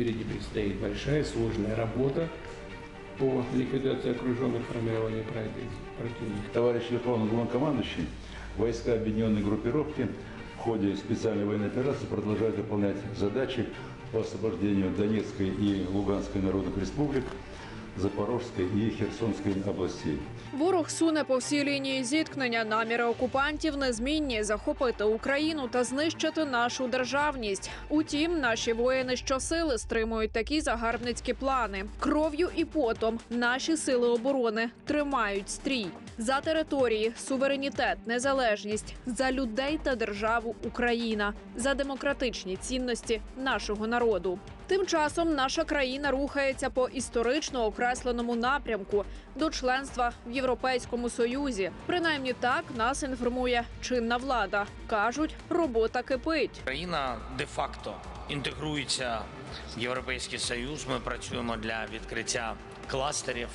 впереди предстоит большая сложная работа по ликвидации окруженных формирований противника. Товарищ Верховный Главнокомандующий, войска объединенной группировки в ходе специальной военной операции продолжают выполнять задачи по освобождению Донецкой и Луганской народных республик, Запорожской и Херсонской областей. Ворог суне по всій лінії зіткнення. Наміри окупантів незмінні захопити Україну та знищити нашу державність. Утім, наші воїни щосили стримують такі загарбницькі плани. Кров'ю і потом наші сили оборони тримають стрій за території, суверенітет, незалежність, за людей та державу Україна, за демократичні цінності нашого народу. Тим часом наша країна рухається по історично окресленому напрямку до членства в Європейському Союзі. Принаймні так нас інформує чинна влада. кажуть, робота кипить. Країна де-факто інтегрується в Європейський Союз. Ми працюємо для відкриття кластерів.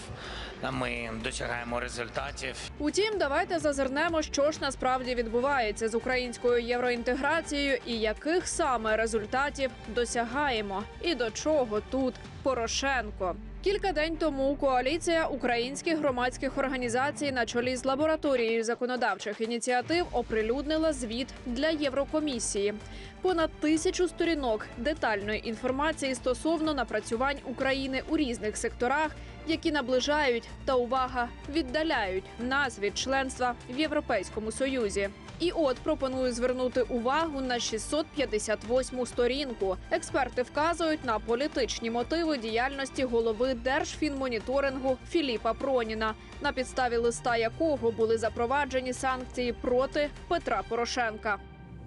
Ми досягаємо результатів. Утім, давайте зазирнемо, що ж насправді відбувається з українською євроінтеграцією і яких саме результатів досягаємо, і до чого тут Порошенко. Кілька день тому коаліція українських громадських організацій на чолі з лабораторією законодавчих ініціатив оприлюднила звіт для Єврокомісії. Понад тисячу сторінок детальної інформації стосовно напрацювань України у різних секторах, які наближають та увага віддаляють нас від членства в Європейському Союзі. І от пропоную звернути увагу на 658 сторінку. Експерти вказують на політичні мотиви діяльності голови Держфінмоніторингу Філіпа Проніна, на підставі листа якого були запроваджені санкції проти Петра Порошенка.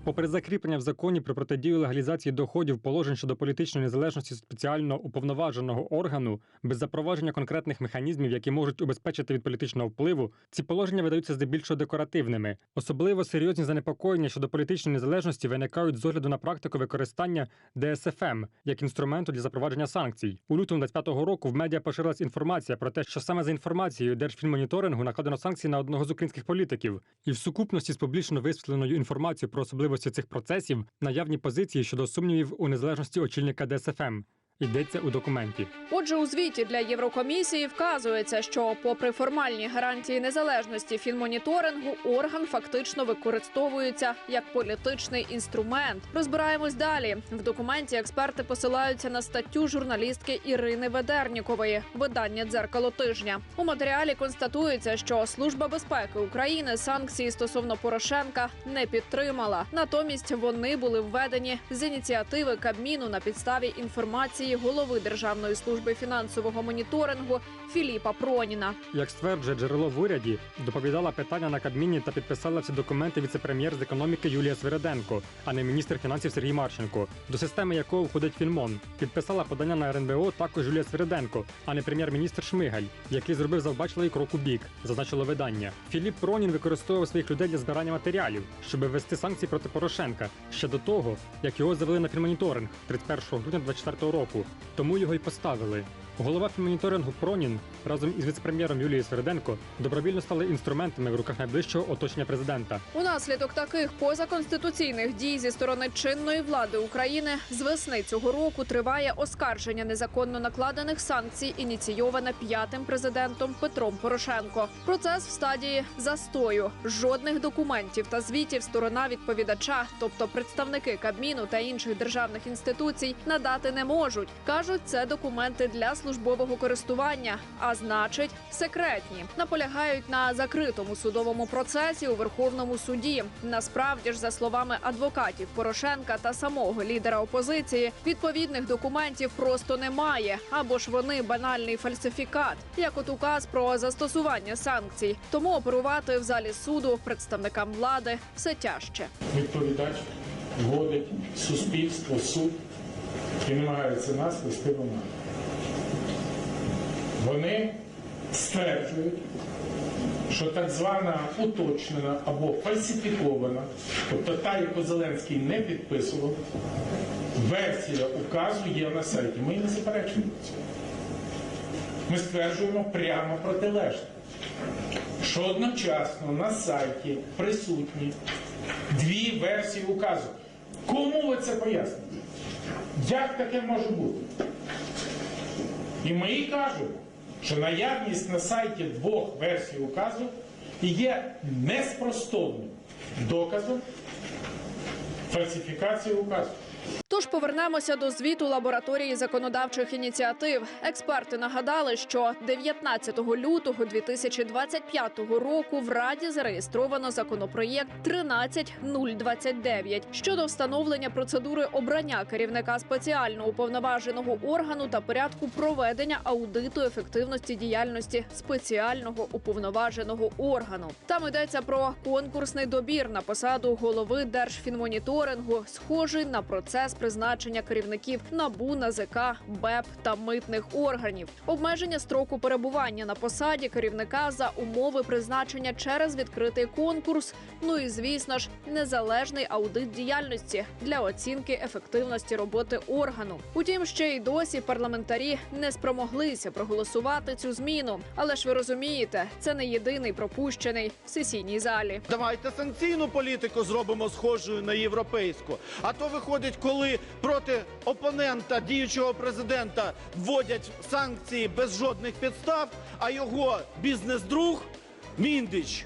Попри закріплення в законі про протидію легалізації доходів положень щодо політичної незалежності спеціально уповноваженого органу, без запровадження конкретних механізмів, які можуть убезпечити від політичного впливу, ці положення видаються здебільшого декоративними. Особливо серйозні занепокоєння щодо політичної незалежності виникають з огляду на практику використання ДСФМ як інструменту для запровадження санкцій. У лютому 25-го року в медіа поширилась інформація про те, що саме за інформацією Держфінмоніторингу накладено санкції на одного з українських політиків, і в сукупності з публічно висвітленою інформацією про особливості цих процесів наявні позиції щодо сумнівів у незалежності очільника ДСФМ. Йдеться у документі. Отже, у звіті для Єврокомісії вказується, що, попри формальні гарантії незалежності фінмоніторингу, орган фактично використовується як політичний інструмент. Розбираємось далі. В документі експерти посилаються на статтю журналістки Ірини Ведернікової, видання дзеркало тижня. У матеріалі констатується, що Служба безпеки України санкції стосовно Порошенка не підтримала. Натомість вони були введені з ініціативи Кабміну на підставі інформації голови Державної служби фінансового моніторингу Філіпа Проніна. Як стверджує джерело в уряді, доповідала питання на Кабміні та підписала ці документи віце-прем'єр з економіки Юлія Свириденко, а не міністр фінансів Сергій Марченко, до системи якого входить Фінмон. Підписала подання на РНБО також Юлія Свириденко, а не прем'єр-міністр Шмигаль, який зробив завбачливий крок у бік, зазначило видання. Філіп Пронін використовував своїх людей для збирання матеріалів, щоб ввести санкції проти Порошенка ще до того, як його завели на фінмоніторинг 31 грудня 2024 року. Тому його й поставили. Голова фінмоніторингу Пронін разом із віце-прем'єром Юлією Свериденко добровільно стали інструментами в руках найближчого оточення президента. Унаслідок таких позаконституційних дій зі сторони чинної влади України з весни цього року триває оскарження незаконно накладених санкцій, ініційоване п'ятим президентом Петром Порошенко. Процес в стадії застою. Жодних документів та звітів сторона відповідача, тобто представники Кабміну та інших державних інституцій, надати не можуть. кажуть, це документи для службового користування, а значить, секретні. Наполягають на закритому судовому процесі у Верховному суді. Насправді ж, за словами адвокатів Порошенка та самого лідера опозиції, відповідних документів просто немає, або ж вони банальний фальсифікат, як от указ про застосування санкцій. Тому оперувати в залі суду представникам влади все тяжче. відповідач вводить суспільство, суд і намагається нас вести в. Вони стверджують, що так звана уточнена або фальсифікована, тобто та, яку Зеленський не підписував, версія указу є на сайті. Ми не заперечуємо цього. Ми стверджуємо прямо протилежне що одночасно на сайті присутні дві версії указу. Кому ви це поясните? Як таке може бути? І мої кажуть, що наявність на сайті двох версій указу є неспростовним доказом фальсифікації указу. Тож повернемося до звіту лабораторії законодавчих ініціатив. Експерти нагадали, що 19 лютого 2025 року в Раді зареєстровано законопроєкт 13029 щодо встановлення процедури обрання керівника спеціально уповноваженого органу та порядку проведення аудиту ефективності діяльності спеціального уповноваженого органу. Там йдеться про конкурсний добір на посаду голови Держфінмоніторингу, схожий на процес призначення керівників НАБУ, НАЗК, БЕП та митних органів, обмеження строку перебування на посаді керівника за умови призначення через відкритий конкурс. Ну і звісно ж, незалежний аудит діяльності для оцінки ефективності роботи органу. Утім, ще й досі парламентарі не спромоглися проголосувати цю зміну. Але ж ви розумієте, це не єдиний пропущений в сесійній залі. Давайте санкційну політику зробимо схожою на європейську. А то виходить, коли проти опонента діючого президента вводять санкції без жодних підстав, а його бізнес-друг Міндич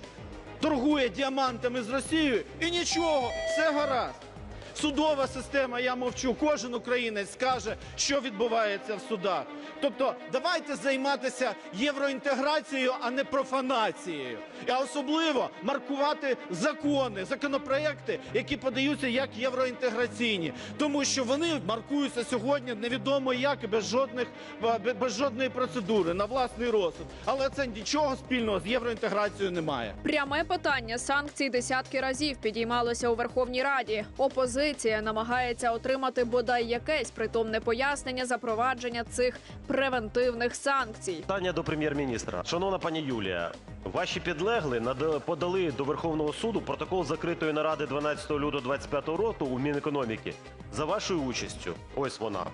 торгує діамантами з Росією і нічого, все гаразд. Судова система, я мовчу, кожен українець скаже, що відбувається в судах. Тобто, давайте займатися євроінтеграцією, а не профанацією. А особливо маркувати закони, законопроекти, які подаються як євроінтеграційні, тому що вони маркуються сьогодні невідомо як і без жодних е, без жодної процедури на власний розсуд. Але це нічого спільного з євроінтеграцією немає. Пряме питання санкцій десятки разів підіймалося у Верховній Раді. Опозиція намагається отримати бодай якесь притомне пояснення запровадження цих превентивних санкцій. Питання до прем'єр-міністра. Шановна пані Юлія, ваші підлегли подали до Верховного суду протокол закритої наради 12 лютого 2025 року у Мінекономіки за вашою участю. Ось вона.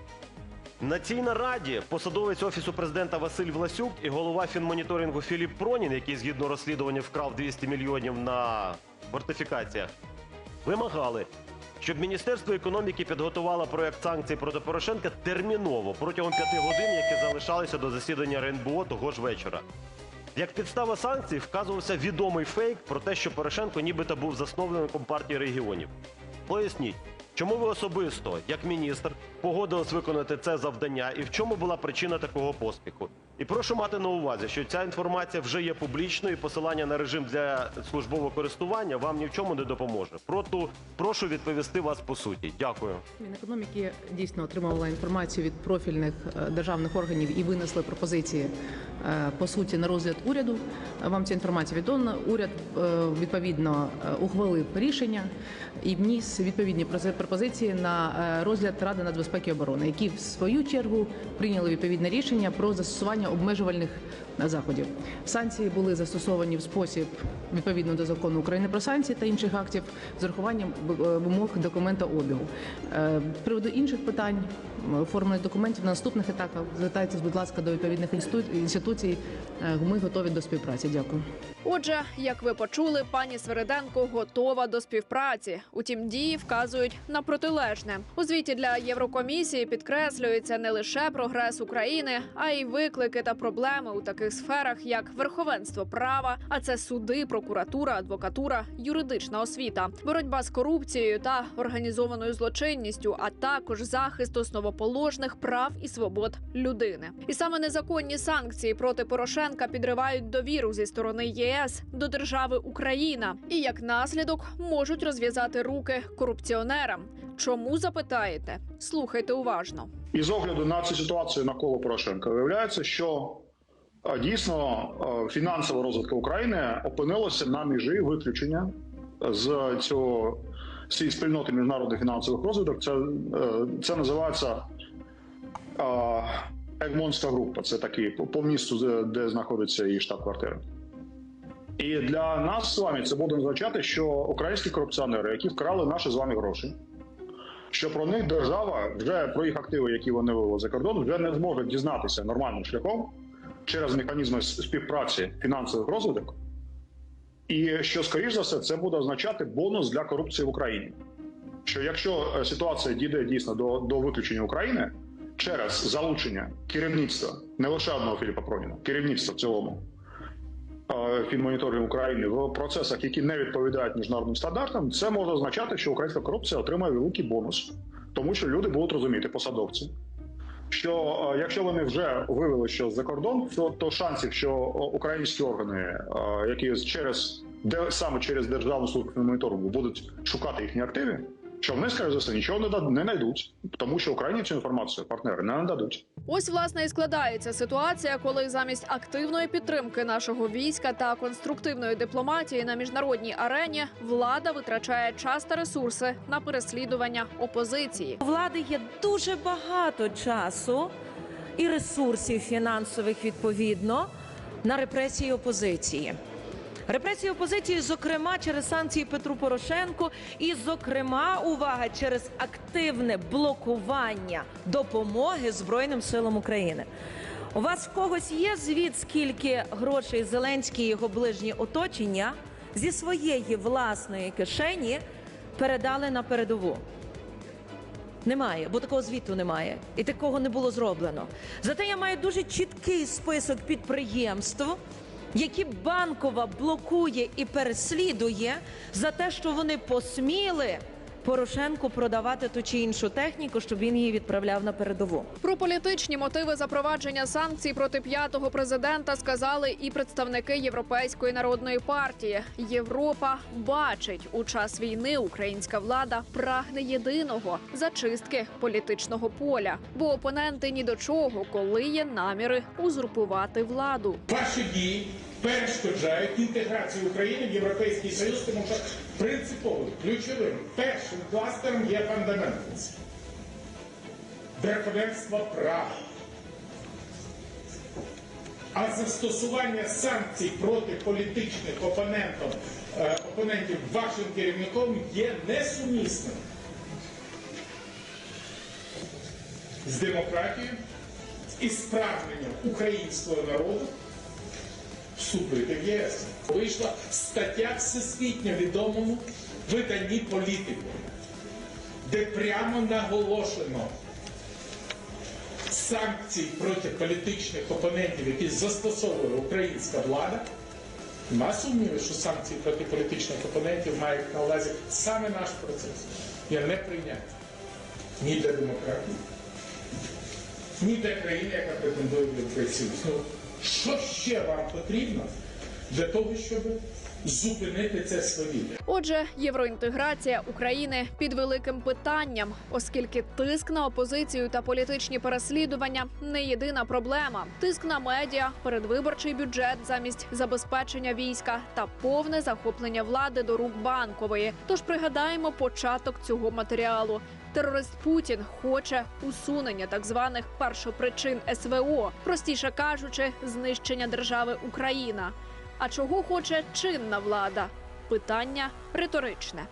На цій нараді посадовець офісу президента Василь Власюк і голова фінмоніторингу Філіп Пронін, який згідно розслідування вкрав 200 мільйонів на фортифікаціях, вимагали, щоб Міністерство економіки підготувало проект санкцій проти Порошенка терміново протягом п'яти годин, які залишалися до засідання РНБО того ж вечора. Як підстава санкцій вказувався відомий фейк про те, що Порошенко нібито був засновником партії регіонів. Поясніть, чому ви особисто, як міністр, погодились виконати це завдання і в чому була причина такого поспіху? І прошу мати на увазі, що ця інформація вже є публічною, посилання на режим для службового користування вам ні в чому не допоможе. Проту прошу відповісти вас по суті. Дякую. Мінекономіки дійсно отримувала інформацію від профільних е, державних органів і винесли пропозиції е, по суті на розгляд уряду. Вам ця інформація відома. Уряд е, відповідно ухвалив рішення і вніс відповідні пропозиції на розгляд Ради нацбезпеки і оборони, які в свою чергу прийняли відповідне рішення про застосування обмежувальних е, заходів. Санкції були застосовані в спосіб відповідно до закону України про санкції та інших актів з урахуванням е, вимог документа обігу. Е, З приводу інших питань оформлення документів на наступних етапах звертайтесь, будь ласка, до відповідних інститу- інституцій. Е, Ми готові до співпраці. Дякую. Отже, як ви почули, пані Свериденко готова до співпраці. Утім, дії вказують на протилежне. У звіті для Єврокомісії підкреслюється не лише прогрес України, а й виклики та проблеми у таких сферах, як верховенство права, а це суди, прокуратура, адвокатура, юридична освіта, боротьба з корупцією та організованою злочинністю, а також захист основоположних прав і свобод людини. І саме незаконні санкції проти Порошенка підривають довіру зі сторони ЄС до держави Україна і як наслідок можуть розв'язати руки корупціонерам. Чому запитаєте? Слухайте уважно. І з огляду на цю ситуацію навколо Порошенка виявляється, що дійсно фінансова розвитка України опинилася на межі виключення з цього з цієї спільноти міжнародних фінансових розвиток. Це, е, це називається Егмонська група. Це такий по місту, де знаходиться її штаб-квартира. І для нас з вами це буде означати, що українські корупціонери, які вкрали наші з вами гроші, що про них держава вже про їх активи, які вони вивели за кордон, вже не зможе дізнатися нормальним шляхом через механізми співпраці фінансових розвиток. І що, скоріш за все, це буде означати бонус для корупції в Україні. Що якщо е, ситуація дійде дійсно до, до виключення України, через залучення керівництва не лише одного Філіпа Проніна, керівництва в цілому е, фінмоніторингу України в процесах, які не відповідають міжнародним стандартам, це може означати, що українська корупція отримає великий бонус, тому що люди будуть розуміти посадовці. Що е, якщо вони вже вивели що за кордон, то, то шансів, що українські органи, е, які через де саме через державну службу моніторингу будуть шукати їхні активи, що вони скоріше за все нічого не знайдуть, тому що Україні цю інформацію партнери не нададуть. Ось власне і складається ситуація, коли замість активної підтримки нашого війська та конструктивної дипломатії на міжнародній арені влада витрачає час та ресурси на переслідування опозиції. У влади є дуже багато часу і ресурсів фінансових відповідно на репресії опозиції. Репресії опозиції, зокрема, через санкції Петру Порошенку, і, зокрема, увага через активне блокування допомоги Збройним силам України. У вас в когось є звіт, скільки грошей Зеленський і його ближні оточення зі своєї власної кишені передали на передову? Немає, бо такого звіту немає, і такого не було зроблено. Зате я маю дуже чіткий список підприємств, які банкова блокує і переслідує за те, що вони посміли Порошенку продавати ту чи іншу техніку, щоб він її відправляв на передову. Про політичні мотиви запровадження санкцій проти п'ятого президента сказали і представники Європейської народної партії. Європа бачить у час війни українська влада прагне єдиного зачистки політичного поля, бо опоненти ні до чого, коли є наміри узурпувати владу. Ваші дії перешкоджають інтеграцію України в Європейський Союз, тому що принциповим, ключовим, першим кластером є фундаментальність. Верховенство права. А застосування санкцій проти політичних опонентів, е, опонентів вашим керівником є несумісним з демократією і з українського народу вступити ЄС. Вийшла стаття всесвітньо відомому виданні політику, де прямо наголошено санкції проти політичних опонентів, які застосовує українська влада. Нема сумніву, що санкції проти політичних опонентів мають на увазі саме наш процес. Я не прийняти ні для демократії, ні для країни, яка претендує Союз. Ну, що ще вам потрібно для того, щоб зупинити це свавілля? Отже, євроінтеграція України під великим питанням, оскільки тиск на опозицію та політичні переслідування не єдина проблема. Тиск на медіа, передвиборчий бюджет замість забезпечення війська та повне захоплення влади до рук банкової. Тож пригадаємо початок цього матеріалу. Терорист Путін хоче усунення так званих першопричин СВО, простіше кажучи, знищення держави Україна. А чого хоче чинна влада? Питання риторичне.